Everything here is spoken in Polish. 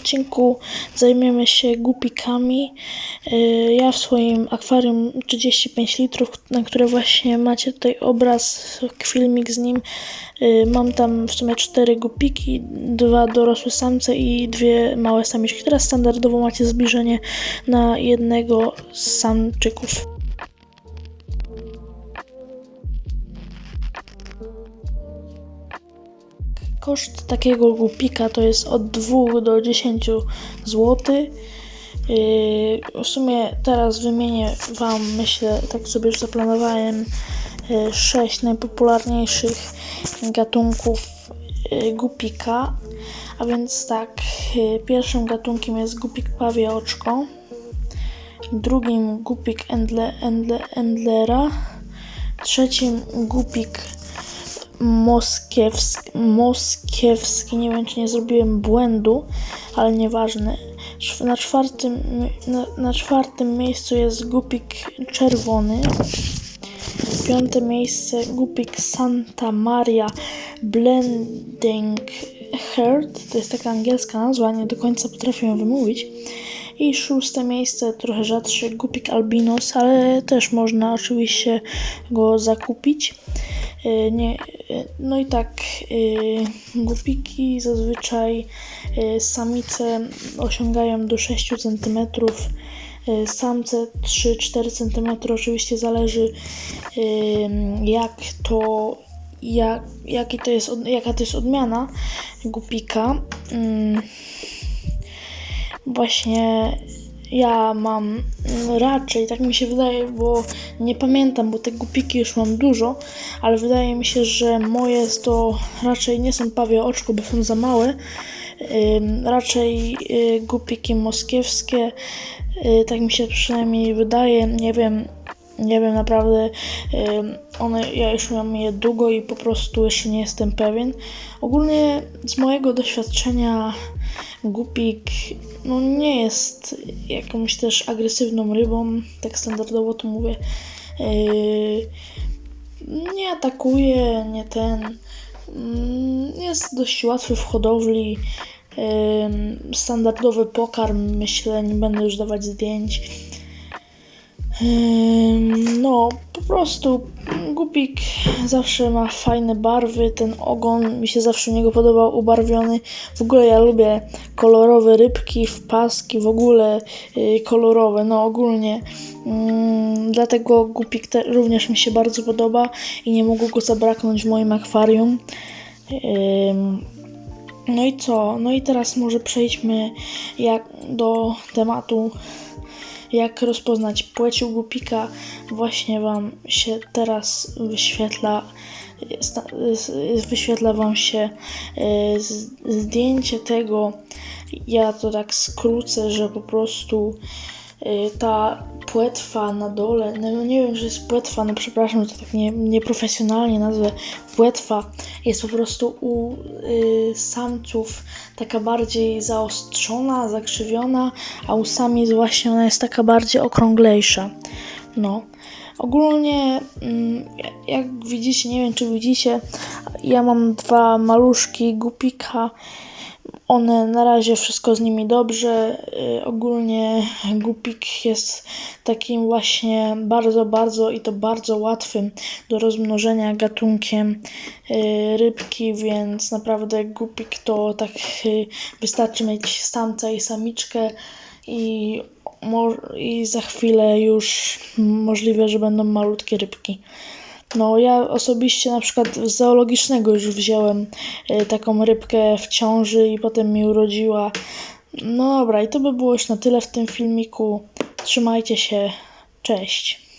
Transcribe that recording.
odcinku zajmiemy się gupikami. Yy, Ja w swoim akwarium 35 litrów, na które właśnie macie tutaj obraz, filmik z nim, yy, mam tam w sumie cztery gupiki, dwa dorosłe samce i dwie małe samiczki. Teraz standardowo macie zbliżenie na jednego z samczyków. Koszt takiego głupika to jest od 2 do 10 zł. Yy, W sumie teraz wymienię Wam, myślę, tak sobie już zaplanowałem, 6 najpopularniejszych gatunków yy, gupika. A więc tak, yy, pierwszym gatunkiem jest gupik pawie oczko, drugim gupik endle, endle, endlera, trzecim gupik moskiewski, moskiewski. Nie wiem, czy nie zrobiłem błędu, ale nieważne. Na czwartym, na, na czwartym miejscu jest gupik czerwony. Piąte miejsce gupik Santa Maria Blending Heart. To jest taka angielska nazwa, nie do końca potrafię ją wymówić. I szóste miejsce, trochę rzadszy, gupik albinos, ale też można oczywiście go zakupić. Y, Nie, y, no i tak, y, gupiki zazwyczaj samice osiągają do 6 cm, samce 3-4 cm. Oczywiście zależy jak to, jak, jaki to jest, jaka to jest odmiana gupika. Ym, Właśnie ja mam mm, raczej, tak mi się wydaje, bo nie pamiętam, bo te gupiki już mam dużo, ale wydaje mi się, że moje to raczej nie są pawie oczko, bo są za małe. Raczej y, gupiki moskiewskie, y, tak mi się przynajmniej wydaje, nie wiem, nie wiem naprawdę, one, ja już mam je długo i po prostu jeszcze nie jestem pewien. Ogólnie z mojego doświadczenia Gupik no nie jest jakąś też agresywną rybą, tak standardowo to mówię. Yy, nie atakuje, nie ten. Mm, Jest dość łatwy w hodowli. Yy, Standardowy pokarm, myślę, nie będę już dawać zdjęć. No, po prostu Gupik zawsze ma fajne barwy, ten ogon mi się zawsze u niego podobał, ubarwiony. W ogóle ja lubię kolorowe rybki, wpaski, w ogóle y, kolorowe, no ogólnie. Ym, dlatego Gupik te, również mi się bardzo podoba i nie mogło go zabraknąć w moim akwarium. No i co? No i teraz może przejdźmy jak do tematu jak rozpoznać płeć głupika, właśnie Wam się teraz wyświetla. Wyświetla Wam się e, zdjęcie tego. Ja to tak skrócę, że po prostu ta płetwa na dole, no nie wiem, że jest płetwa, no przepraszam, to tak nie, nieprofesjonalnie nazwę, płetwa jest po prostu u y, samców taka bardziej zaostrzona, zakrzywiona, a u samic właśnie ona jest taka bardziej okrąglejsza. No. Ogólnie, mm, jak widzicie, nie wiem czy widzicie, ja mam dwa maluszki gupika. One na razie wszystko z nimi dobrze. Y, ogólnie gupik jest takim właśnie bardzo, bardzo i to bardzo łatwym do rozmnożenia gatunkiem y, rybki, więc naprawdę gupik to tak y, wystarczy mieć samca i samiczkę i, i za chwilę już możliwe, że będą malutkie rybki. No, ja osobiście na przykład z zoologicznego już wziąłem y, taką rybkę w ciąży i potem mi urodziła. No dobra, i to by było już na tyle w tym filmiku. Trzymajcie się, cześć.